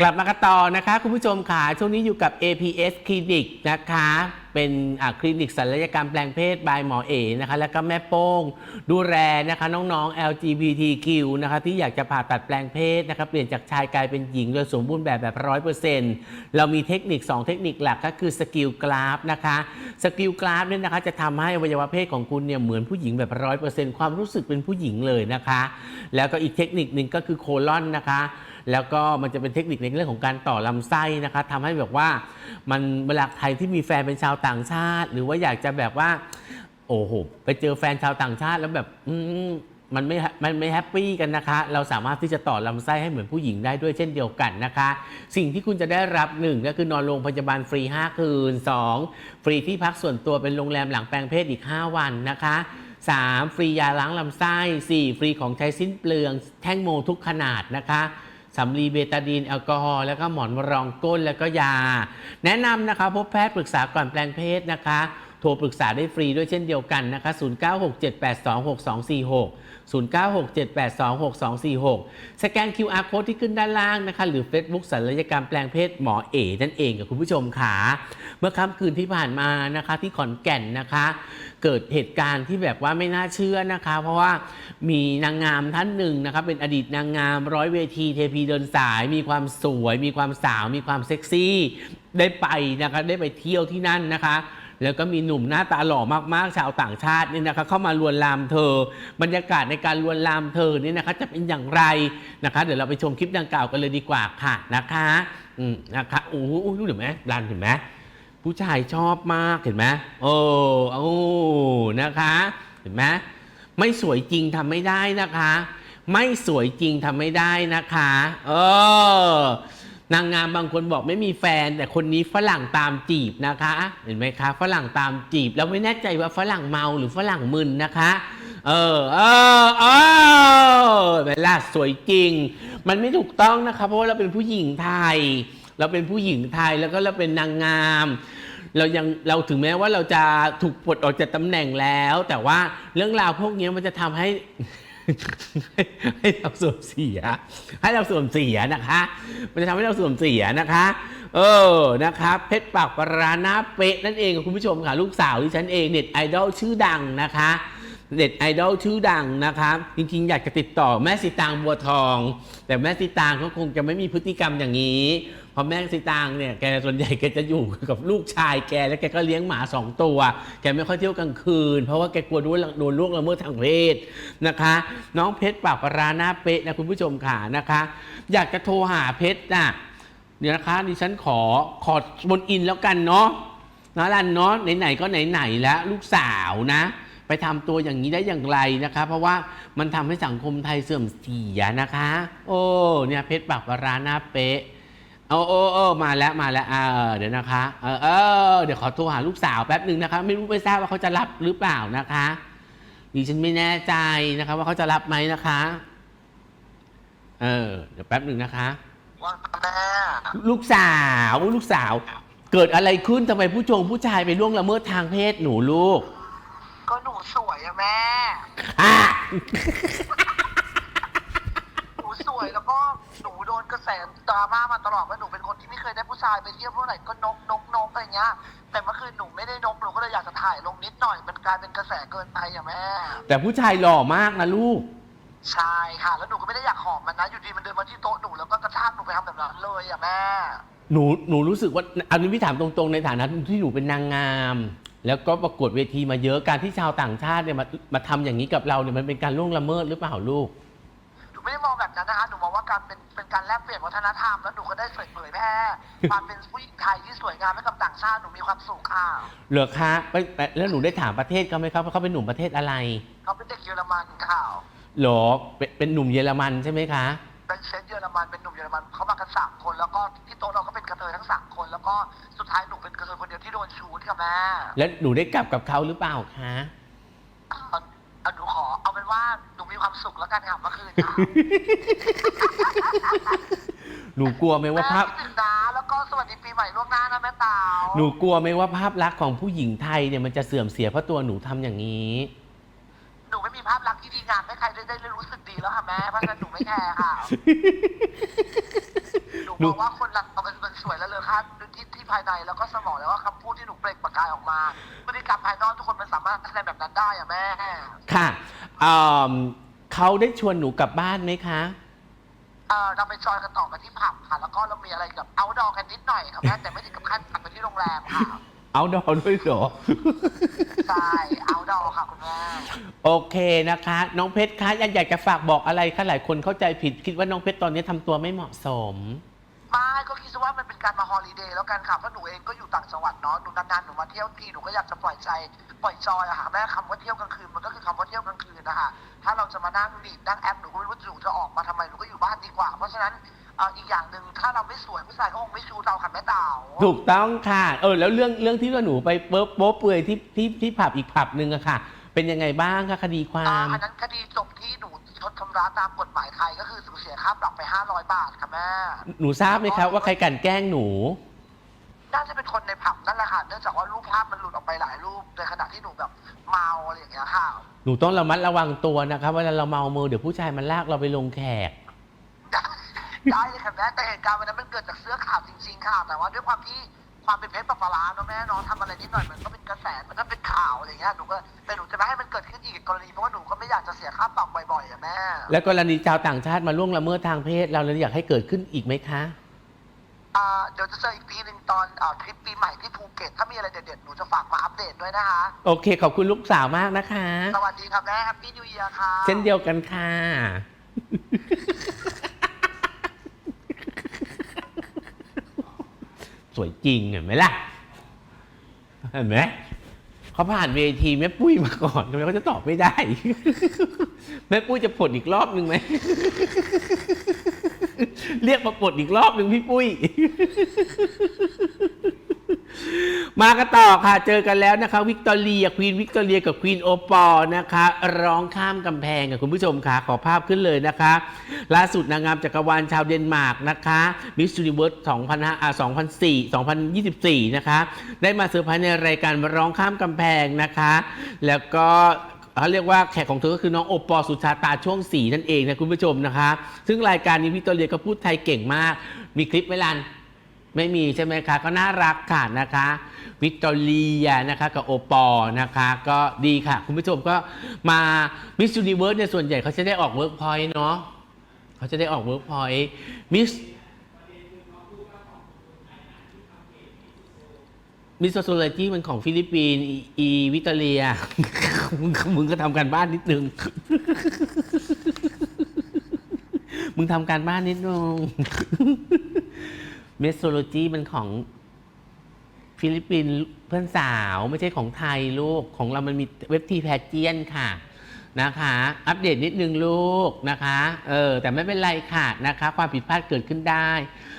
กลับมากันต่อนะคะ คุณผู้ชมค่ะ ช่วงนี้อยู่กับ APS คลินิกนะคะ เป็นคลินิกศัลยกรรมแปลงเพศบายหมอเอนะคะ แล้วก็แม่โป้ง ดูแลนะคะ น้องๆ LGBTQ นะคะ ที่อยากจะผ่าตัดแปลงเพศนะคะเปลี่ยนจากชายกลายเป็นหญิงโดยสมบูรณ์แบบแบบร้อยเปอร์เซ็นต์เรามีเทคนิค 2 เทคนิคหลักก็คือสกิลกราฟนะคะสกิลกราฟเนี่ยนะคะจะทำให้อวัยวะเพศของคุณเนี่ยเหมือนผู้หญิงแบบร้อยเปอร์เซ็นต์ความรู้สึกเป็นผู้หญิงเลยนะคะ แล้วก็อีกเทคนิคหนึ่งก็คือโคลอนนะคะ แล้วก็มันจะเป็นเทคนิคในเรื่องของการต่อลำไส้นะคะทำให้แบบว่ามันเวลาใครที่มีแฟนเป็นชาวต่างชาติ หรือว่าอยากจะแบบว่า โอ้โหไปเจอแฟนชาวต่างชาติแล้วแบบอืมมันไม่ มันไม่แฮปปี้กันนะคะ เราสามารถที่จะต่อลำไส้ให้เหมือนผู้หญิงได้ด้วยเช่นเดียวกันนะคะ สิ่งที่คุณจะได้รับหนึ่งก็คือนอนโรงพยาบาลฟรี 5 คืน 2 ฟรีที่พักส่วนตัวเป็นโรงแรมหลังแปลงเพศอีก 5 วันนะคะ 3. ฟรียาล้างลำไส้ 4. ฟรีของใช้สิ้นเปลืองแท่งโมทุกขนาดนะคะ สำลีเบตาดีนแอลกอฮอล์แล้วก็หมอนรองก้นแล้วก็ยา แนะนำนะคะพบแพทย์ปรึกษาก่อนแปลงเพศนะคะ โทรปรึกษาได้ฟรีด้วยเช่นเดียวกันนะคะ 0967826246 0967826246 สแกน QR code ที่ขึ้นด้านล่างนะคะ หรือ Facebook ศัลยกรรมแปลงเพศหมอเอนั่นเองกับคุณผู้ชมค่ะ เมื่อค่ำคืนที่ผ่านมานะคะที่ขอนแก่นนะคะ เกิดเหตุการณ์ที่แบบว่าไม่น่าเชื่อนะคะ เพราะว่ามีนางงามท่านหนึ่งนะคะเป็นอดีตนางงามร้อยเวทีเทพีเดินสาย มีความสวย มีความสาว มีความเซ็กซี่ ได้ไปนะคะได้ไปเที่ยวที่นั่นนะคะ แล้วก็มีหนุ่มหน้าตาหล่อมากๆ ชาวต่างชาติเนี่ยนะคะเข้ามาลวนลามเธอ บรรยากาศในการลวนลามเธอเนี่ยนะคะจะเป็นอย่างไรนะคะ เดี๋ยวเราไปชมคลิปดังกล่าวกันเลยดีกว่าค่ะนะคะอืมนะคะโอ้โหดูเห็นไหมรันเห็นไหมผู้ชายชอบมากเห็นไหมโอ้โอ้นะคะ เห็นไหมไม่สวยจริงทำไม่ได้นะคะ ไม่สวยจริงทำไม่ได้นะคะ เออ นางงามบางคนบอกไม่มีแฟน แต่คนนี้ฝรั่งตามจีบนะคะ เห็นไหมคะ ฝรั่งตามจีบ แล้วไม่แน่ใจว่าฝรั่งเมาหรือฝรั่งมึนนะคะ เออเออเออเวลาสวยจริง มันไม่ถูกต้องนะคะ เพราะว่าเราเป็นผู้หญิงไทย เราเป็นผู้หญิงไทยแล้วก็เราเป็นนางงามเรายังเราถึงแม้ว่าเราจะถูกปลดออกจากตำแหน่งแล้ว แต่ว่าเรื่องราวพวกนี้มันจะทำให้ ให้เราเสื่อมเสีย ให้เราเสื่อมเสียนะคะ มันจะทำให้เราเสื่อมเสียนะคะ เออนะคะเพชรปากปราหน้าเป๊ะนั่นเองคุณผู้ชมค่ะ ลูกสาวที่ฉันเองเน็ตไอดอลชื่อดังนะคะ เน็ตไอดอลชื่อดังนะคะจริงๆ อยากจะติดต่อแม่สีตางบัวทอง แต่แม่สีตางเขาคงจะไม่มีพฤติกรรมอย่างนี้เพราะแม่สีตางเนี่ยแกส่วนใหญ่แกจะอยู่กับลูกชายแกแล้วแกก็เลี้ยงหมาสองตัวแกไม่ค่อยเที่ยวกลางคืน เพราะว่าแกกลัวโดนโดนล่วงละเมิดทางเพศนะคะ น้องเพชรปากปราหน้าเป๊ะนะคุณผู้ชมค่ะนะคะ อยากจะโทรหาเพชรน่ะเดี๋ยวนะคะดิฉันขอขอบนอินแล้วกันเนาะนะรันเนาะไหนๆก็ไหนๆแล้วลูกสาวนะ ไปทำตัวอย่างนี้ได้อย่างไรนะคะ เพราะว่ามันทำให้สังคมไทยเสื่อมเสียนะคะ โอ้เนี่ยเพชรปากปราหน้าเป๊ะเอาโอ้โอ้มาแล้วมาแล้วเออเดี๋ยวนะคะเออเออเดี๋ยวขอโทรหาลูกสาวแป๊บหนึ่งนะคะ ไม่รู้ไม่ทราบว่าเขาจะรับหรือเปล่านะคะดิฉันไม่แน่ใจนะคะ ว่าเขาจะรับไหมนะคะ เออ เดี๋ยวแป๊บหนึ่งนะคะว่าแม่ลูกสาวลูกสาว เกิดอะไรขึ้นทำไมผู้ชงผู้ชายไปล่วงละเมิดทางเพศหนูลูก ก็หนูสวยอะแม่ อะหนูสวยแล้วก็หนูโดนกระแสดราม่ามาตลอดว่าหนูเป็นคนที่ไม่เคยได้ผู้ชายไปเที่ยวเมื่อไหร่ก็นกนกนกอะไรเงี้ย แต่เมื่อคืนหนูไม่ได้นกหนูก็เลยอยากจะถ่ายลงนิดหน่อย มันกลายเป็นกระแสเกินไปอะแม่ แต่ผู้ชายหล่อมากนะลูก ใช่ค่ะ แล้วหนูก็ไม่ได้อยากหอมมันนะ อยู่ดีมันเดินมาที่โต๊ะหนูแล้วก็กระชากหนูไปทำแบบนั้นเลยอะแม่ หนูหนูรู้สึกว่าอันนี้พี่ถามตรงๆในฐานะที่หนูเป็นนางงาม แล้วก็ประกวดเวทีมาเยอะการที่ชาวต่างชาติเนี่ยมามาทำอย่างนี้กับเราเนี่ยมันเป็นการล่วงละเมิดหรือเปล่าลูก หนูไม่ได้มองแบบนั้นนะคะ หนูมองว่าการเป็นเป็นการแลกเปลี่ยนวัฒนธรรม แล้วหนูก็ได้เผยเผยแพร่ ความเป็นผู้หญิงไทยที่สวยงามให้กับต่างชาติ หนูมีความสุขค่ะเหรอคะไปไปแล้วหนูได้ถามประเทศเขาไหมครับว่าเขาเป็นหนุ่มประเทศอะไรเขาเป็นเด็กเยอรมันค่ะเหรอเป็นเป็นหนุ่มเยอรมันใช่ไหมคะ เป็นเซตเย อรมันเป็นหนุ่มเยอรมันเขามากันสามคน แล้วก็ที่โต๊ะเราก็เป็นกระเทยทั้งสามคน แล้วก็สุดท้ายหนูเป็นกระเทยคนเดียวที่โดนชูดค่ะแม่แล้วหนูได้กลับกับเขาหรือเปล่าคะ เอาเอาหนูขอเอาเป็นว่าหนูมีความสุขแล้วกันค่ะเมื่อคืนค่ะ หนูกลัวไหมว่าแม่ภาพคิดถึงนะแล้วก็สวัสดีปีใหม่ล่วงหน้านะแม่เต๋าหนูกลัวไหมว่าภาพลักษณ์ของผู้หญิงไทยเนี่ยมันจะเสื่อมเสียเพราะตัวหนูทำอย่างนี้ ได้ได้รู้สึกดีแล้วค่ะแม่ เพราะฉะนั้นหนูไม่แคร์ค่ะ หนูมองว่าคนเราเป็นมันสวยแล้วเลยค่ะที่ที่ภายในแล้วก็สมองแล้วก็คำพูดที่หนูเปล่งประกายออกมา พฤติกรรมภายนอกทุกคนมันสามารถแสดงแบบนั้นได้อะแม่ ค่ะเอิ่มเขาได้ชวนหนูกลับบ้านไหมคะ เออเราไปจอยกันต่อกันที่ผับค่ะ แล้วก็เรามีอะไรกับเอาดอกันนิดหน่อยค่ะแม่แต่ไม่ถึงกับขั้นกลับไปที่โรงแรมค่ะ เอาดอด้วยเหรอ ใช่เอาดอค่ะคุณแม่โอเคนะคะ น้องเพชรคะยังอยากจะฝากบอกอะไรคะหลายคนเข้าใจผิด คิดว่าน้องเพชรตอนนี้ทำตัวไม่เหมาะสม ไม่ก็คิดว่ามันเป็นการมาฮอลิเดย์แล้วกันค่ะเพราะหนูเองก็อยู่ต่างจังหวัดเนาะหนูนานๆหนูมาเที่ยวทีหนูก็อยากจะปล่อยใจปล่อยจอยอะค่ะแม่คำว่าเที่ยวกลางคืนมันก็คือคำว่าเที่ยวกลางคืนนะคะถ้าเราจะมานั่งดีดนั่งแอปหนูก็ไม่รู้ว่าหนูจะออกมาทำไมหนูก็อยู่บ้านดีกว่า เพราะฉะนั้น เอ่ออีกอย่างหนึ่งถ้าเราไม่สวยผู้ชายก็คงไม่ชูเราค่ะแม่เต่าถูกต้องค่ะ เออ แล้วเรื่องเรื่องที่ว่าหนูไปเปิ๊บโป๊ะเปื่อยที่ที่ที่ผับอีกผับหนึ่งอะค่ะ เป็นยังไงบ้างคะคดีควาอ่าม อันนั้นคดีจบที่หนูชดชำระตามกฎหมายไทยก็คือสูญเสียค่าปรับไป 500 บาทค่ะแม่ หนูทราบไหมครับว่าใครกลันแกล้งหนู น่าจะเป็นคนในผับนั่นแหละค่ะ เนื่องจากว่ารูปภาพมันหลุดออกไปหลายรูปในขณะที่หนูแบบเมาอะไรอย่างเงี้ยค่ะ หนูต้องระมัดระวังตัวนะครับเวลาเราเมามือเดี๋ยวผู้ชายมันลากเราไปลงแขกได้ ได้เลยค่ะแม่แต่เหตุการณ์วันนั้นมันเกิดจากเสื้อขาวจริง ๆ ค่ะ แต่ว่าด้วยความที่ความเป็นเพชรปลาร้าเนาะแม่เนาะทำอะไรนิดหน่อยมันก็เป็นกระแสมันก็เป็นข่าวอะไรอย่างเงี้ยหนูก็แต่หนูจะไม่ให้มันเกิดขึ้นอีกกรณีเพราะว่าหนูก็ไม่อยากจะเสียค่าปรับบ่อยๆอะแม่ แล้วกรณีชาวต่างชาติมาล่วงละเมิดทางเพศ เราเลยอยากให้เกิดขึ้นอีกไหมคะ อ่าเดี๋ยวจะเจออีกทีหนึ่งตอนอ่าทริปปีใหม่ที่ภูเก็ตถ้ามีอะไรเด็ดๆหนูจะฝากมาอัปเดตด้วยนะคะ โอเค ขอบคุณลูกสาวมากนะคะ สวัสดีค่ะแม่แฮปปี้นิวเยียร์ค่ะ เช่นเดียวกันค่ะ สวยจริงเห็นไหมล่ะเห็นไหมเขาผ่านเวทีแม่ปุ้ยมาก่อนทำไมเขาจะตอบไม่ได้ แม่ปุ้ยจะปลดอีกรอบหนึ่งไหมเรียกมาปลดอีกรอบหนึ่งพี่ปุ้ย มากันต่อค่ะ เจอกันแล้วนะคะวิกตอเรียควีนวิกตอเรียกับควีนโอปอนะคะ ร้องข้ามกำแพงกับคุณผู้ชมค่ะ ขอภาพขึ้นเลยนะคะ ล่าสุดนางงามจักรวาลชาวเดนมาร์กนะคะมิส s u นิเวิร์ส2005อ่า2004 2024 นะคะ ได้มาเซอร์ไพรส์ในรายการร้องข้ามกำแพงนะคะ แล้วก็เขาเรียกว่าแขกของเธอก็คือน้องโอปอสุชาตาช่วงสีนั่นเองนะคุณผู้ชมนะคะ ซึ่งรายการนี้วิกตอเรียก็พูดไทยเก่งมาก มีคลิปไหมลัน ไม่มีใช่ไหมคะ ก็น่ารักค่ะนะคะ วิกตอเรียนะคะกับโอปอล์นะคะ ก็ดีค่ะ คุณผู้ชมก็มามิส s u นิเวิร์สเนี่ยส่วนใหญ่เขาจะได้ออกเวิร์กพอยต์เนาะเขาจะได้ออกเวิร์กพอยต์มิสมิสโซโลจีมันของฟิลิปปินส์อีวิตอเรียมึงมึงก็ทำการบ้านนิดนึง มึงทำการบ้านนิดนึง เมสโซโลจีมันของฟิลิปปินส์เพื่อนสาวไม่ใช่ของไทยลูก ของเรามันมีเว็บทีแพเจียนค่ะนะคะ อัปเดตนิดนึงลูกนะคะเออแต่ไม่เป็นไรค่ะนะคะ ความผิดพลาดเกิดขึ้นได้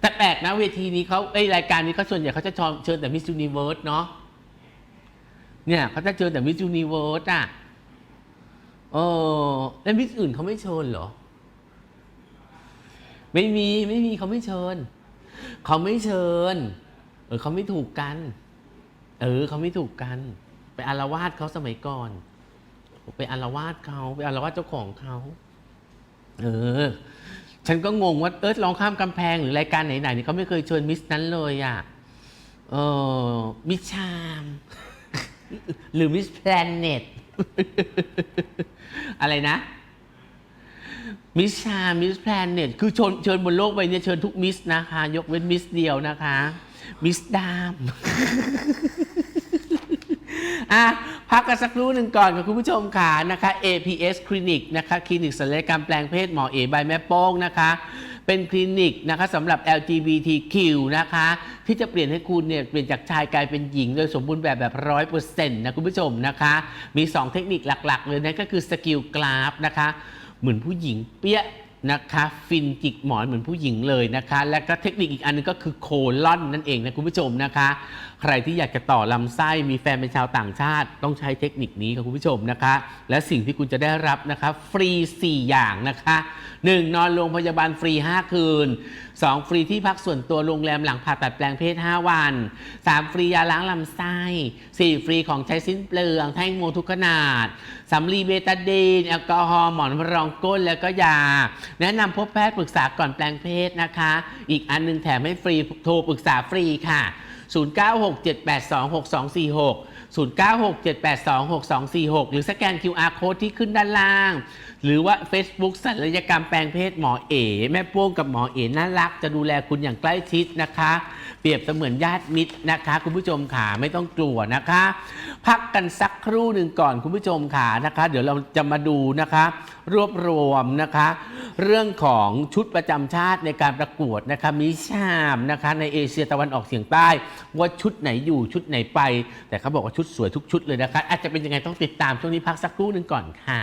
แต่แปลกนะเวทีนี้เขาเอ้รายการนี้เขาส่วนใหญ่เขาจะชเชิญแต่มิส s u นิเวิร์สเนาะเนี่ยเขาจะเชิญแต่มิส s u นิเวิร์สอะเออแล้วมิสอื่นเขาไม่เชิญเหรอ ไม่มีไม่มีเขาไม่เชิญ เขาไม่เชิญ เออเขาไม่ถูกกัน เออเขาไม่ถูกกัน ไปอารวาสเขาสมัยก่อน ไปอารวาสเขาไปอารวาสเจ้าของเขา เออ ฉันก็งงว่าเออลองข้ามกำแพงหรือรายการไหนๆนี่เขาไม่เคยเชิญมิสนั้นเลยอะ เออมิสชาม หรือมิสแพลเน็ตอะไรนะ มิสชา มิสแพลนเน็ต คือเชิญเชิญบนโลกใบนี้เชิญทุกมิสนะคะ ยกเว้นมิสเดียวนะคะ มิสดามอะพักกันสักครู่หนึ่งก่อนกับคุณผู้ชมค่ะนะคะ APS คลินิกนะคะคลินิกศัลยกรรมแปลงเพศหมอเอใบแม่โป้งนะคะ เป็นคลินิกนะคะสำหรับ LGBTQ นะคะ ที่จะเปลี่ยนให้คุณเนี่ยเปลี่ยนจากชายกลายเป็นหญิง โดยสมบูรณ์แบบแบบร้อยเปอร์เซ็นต์นะคุณผู้ชมนะคะ มี 2 เทคนิคหลักๆ เลยนะก็คือสกิลกราฟนะคะ เหมือนผู้หญิงเปี้ย นะคะฟินจิกหมอนเหมือนผู้หญิงเลยนะคะ และก็เทคนิคอีกอันนึงก็คือโคลอนนั่นเองนะคุณผู้ชมนะคะ ใครที่อยากจะต่อลำไส้มีแฟนเป็นชาวต่างชาติ ต้องใช้เทคนิคนี้ค่ะคุณผู้ชมนะคะ และสิ่งที่คุณจะได้รับนะคะฟรี 4 อย่างนะคะ 1. นอนโรงพยาบาลฟรี 5 คืน 2. ฟรีที่พักส่วนตัวโรงแรมหลังผ่าตัดแปลงเพศ 5 วัน 3. ฟรียาล้างลำไส้ 4. ฟรีของใช้สิ้นเปลืองแท่งโมทุกขนาดสำลีเบตาดีนแอลกอฮอล์หมอนรองก้นแล้วก็ยาแนะนำพบแพทย์ปรึกษาก่อนแปลงเพศนะคะ อีกอันหนึงแถมให้ฟรีโทรปรึกษาฟรีค่ะ 0967826246 0967826246 หรือสแกน QR code ที่ขึ้นด้านล่าง หรือว่า Facebook ศัลยกรรมแปลงเพศหมอเอ๋แม่โป้งกับหมอเอ๋น่ารัก จะดูแลคุณอย่างใกล้ชิดนะคะ เปรียบเสมือนญาติมิตรนะคะ คุณผู้ชมขาไม่ต้องกลัวนะคะ พักกันสักครู่หนึ่งก่อนคุณผู้ชมขานะคะ เดี๋ยวเราจะมาดูนะคะ รวบรวมนะคะ เรื่องของชุดประจำชาติในการประกวดนะคะมิชามนะคะ ในเอเชียตะวันออกเฉียงใต้ ว่าชุดไหนอยู่ชุดไหนไป แต่เขาบอกว่าชุดสวยทุกชุดเลยนะคะ อาจจะเป็นยังไงต้องติดตามช่วงนี้พักสักครู่หนึ่งก่อนค่ะ